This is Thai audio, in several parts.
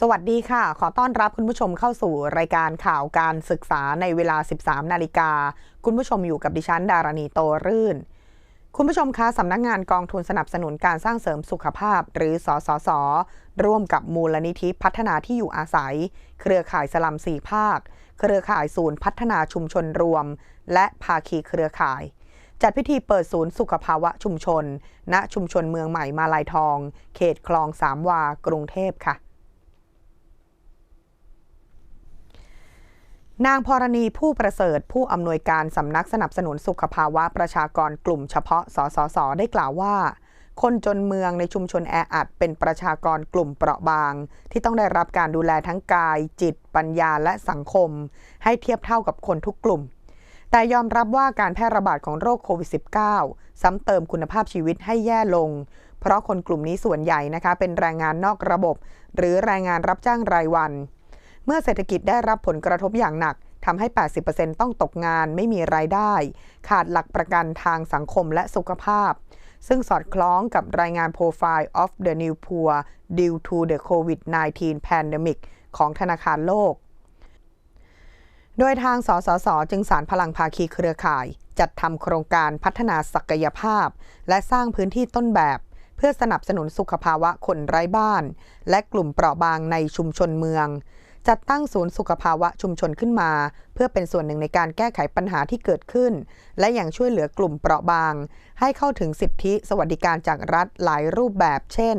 สวัสดีค่ะ ขอต้อนรับคุณผู้ชมเข้าสู่รายการข่าวการศึกษาในเวลา 13 นาฬิกา คุณผู้ชมอยู่กับดิฉัน ดารณีโตรื่น คุณผู้ชมคะสำนักงานกองทุนสนับสนุนการสร้างเสริมสุขภาพ หรือสสส ร่วมกับมูลนิธิพัฒนาที่อยู่อาศัย เครือข่ายสลัมสี่ภาค เครือข่ายศูนย์พัฒนาชุมชนรวม และภาคีเครือข่ายจัดพิธีเปิดศูนย์สุขภาวะชุมชน ณ ชุมชนเมืองใหม่มาลายทอง เขตคลองสามวา กรุงเทพค่ะ นางพรณีผู้ประเสริฐผู้อำนวยการสำนักสนับสนุนสุขภาวะประชากรกลุ่มเฉพาะ สสส ได้กล่าวว่า คนจนเมืองในชุมชนแออัดเป็นประชากรกลุ่มเปราะบาง ที่ต้องได้รับการดูแลทั้งกาย จิต ปัญญาและสังคม ให้เทียบเท่ากับคนทุกกลุ่ม แต่ยอมรับว่าการแพร่ระบาดของโรคโควิด -19 ซ้ำเติมคุณภาพชีวิตให้แย่ลง เพราะคนกลุ่มนี้ส่วนใหญ่นะคะเป็นแรงงานนอกระบบ หรือแรงงานรับจ้างรายวัน เมื่อเศรษฐกิจได้รับผลกระทบอย่างหนักทำให้ 80%ต้องตกงานไม่มีรายได้ ขาดหลักประกันทางสังคมและสุขภาพ ซึ่งสอดคล้องกับรายงาน Profile of the New Poor Due to the COVID-19 Pandemic ของธนาคารโลก โดยทางสสส จึงสารพลังภาคีเครือข่าย จัดทำโครงการพัฒนาศักยภาพ และสร้างพื้นที่ต้นแบบ เพื่อสนับสนุนสุขภาวะคนไร้บ้าน และกลุ่มเปราะบางในชุมชนเมือง จัดตั้งศูนย์สุขภาวะชุมชนขึ้นมา เพื่อเป็นส่วนหนึ่งในการแก้ไขปัญหาที่เกิดขึ้น และอย่างช่วยเหลือกลุ่มเปราะบาง ให้เข้าถึงสิทธิสวัสดิการจากรัฐหลายรูปแบบ เช่น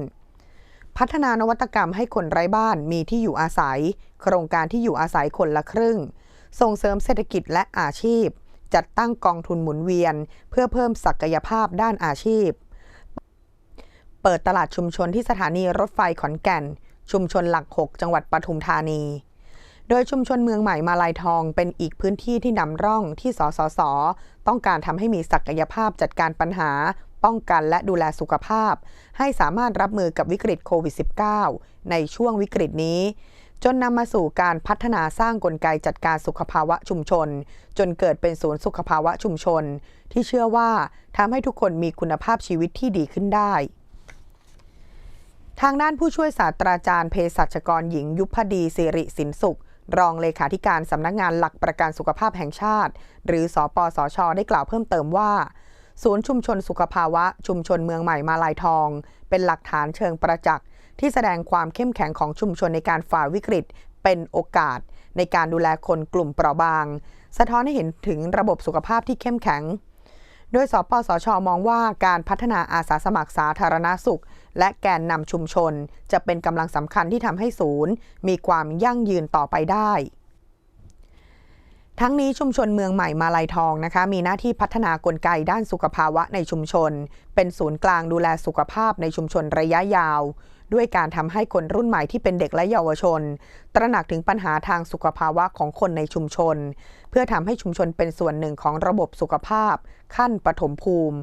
พัฒนานวัตกรรมให้คนไร้บ้านมีที่อยู่อาศัย โครงการที่อยู่อาศัยคนละครึ่ง ส่งเสริมเศรษฐกิจและอาชีพ จัดตั้งกองทุนหมุนเวียน เพื่อเพิ่มศักยภาพด้านอาชีพ เปิดตลาดชุมชนที่สถานีรถไฟขอนแก่น ชุมชนหลัก 6 จังหวัดปทุมธานี โดยชุมชนเมืองใหม่มาลายทองเป็นอีกพื้นที่ที่นำร่องที่สสส ต้องการทำให้มีศักยภาพจัดการปัญหา ป้องกันและดูแลสุขภาพ ให้สามารถรับมือกับวิกฤตโควิด -19 ในช่วงวิกฤตนี้ จนนำมาสู่การพัฒนาสร้างกลไกจัดการสุขภาวะชุมชน จนเกิดเป็นศูนย์สุขภาวะชุมชน ที่เชื่อว่าทำให้ทุกคนมีคุณภาพชีวิตที่ดีขึ้นได้ ทางด้านผู้ช่วยศาสตราจารย์เภสัชกรหญิงยุพดีสิริสินสุข รองเลขาธิการสำนักงานหลักประกันสุขภาพแห่งชาติ หรือสอปสชได้กล่าวเพิ่มเติมว่า ศูนย์ชุมชนสุขภาวะ ชุมชนเมืองใหม่มาลายทอง เป็นหลักฐานเชิงประจักษ์ที่แสดงความเข้มแข็งของชุมชนในการฝ่าวิกฤต เป็นโอกาส ในการดูแลคนกลุ่มเปราะบาง สะท้อนให้เห็นถึงระบบสุขภาพที่เข้มแข็ง โดยสปสชมองว่าการพัฒนาอาสาสมัครสาธารณสุข และแกนนำชุมชน จะเป็นกำลังสำคัญที่ทำให้ศูนย์ มีความยั่งยืนต่อไปได้ ทั้งนี้ชุมชนเมืองใหม่มาลายทองนะคะมีหน้าที่พัฒนากลไกด้านสุขภาวะในชุมชน เป็นศูนย์กลางดูแลสุขภาพในชุมชนระยะยาว ด้วยการทำให้คนรุ่นใหม่ที่เป็นเด็กและเยาวชน ตระหนักถึงปัญหาทางสุขภาวะของคนในชุมชน เพื่อทำให้ชุมชนเป็นส่วนหนึ่งของระบบสุขภาพ ขั้นปฐมภูมิ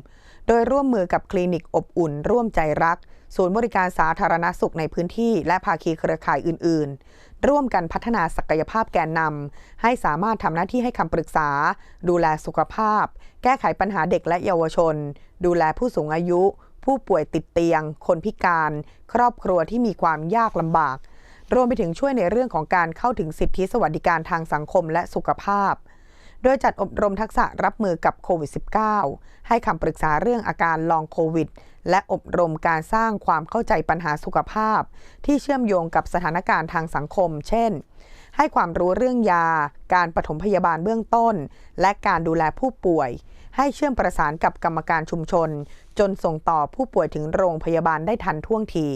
โดยร่วมมือกับคลินิกอบอุ่น ร่วมใจรัก ศูนย์บริการสาธารณสุขในพื้นที่ และภาคีเครือข่ายอื่น ๆ ร่วมกันพัฒนาศักยภาพแกนนำให้สามารถทำหน้าที่ให้คำปรึกษา ดูแลสุขภาพ แก้ไขปัญหาเด็กและเยาวชน ดูแลผู้สูงอายุ ผู้ป่วยติดเตียง คนพิการ ครอบครัวที่มีความยากลำบาก รวมไปถึงช่วยในเรื่องของการเข้าถึงสิทธิสวัสดิการทางสังคมและสุขภาพ โดยจัดอบรมทักษะรับมือกับโควิด -19 ให้คำปรึกษาเรื่องอาการลองโควิด และอบรมการสร้างความเข้าใจปัญหาสุขภาพ ที่เชื่อมโยงกับสถานการณ์ทางสังคม เช่น ให้ความรู้เรื่องยา การปฐมพยาบาลเบื้องต้น และการดูแลผู้ป่วย ให้เชื่อมประสานกับกรรมการชุมชน จนส่งต่อผู้ป่วยถึงโรงพยาบาลได้ทันท่วงที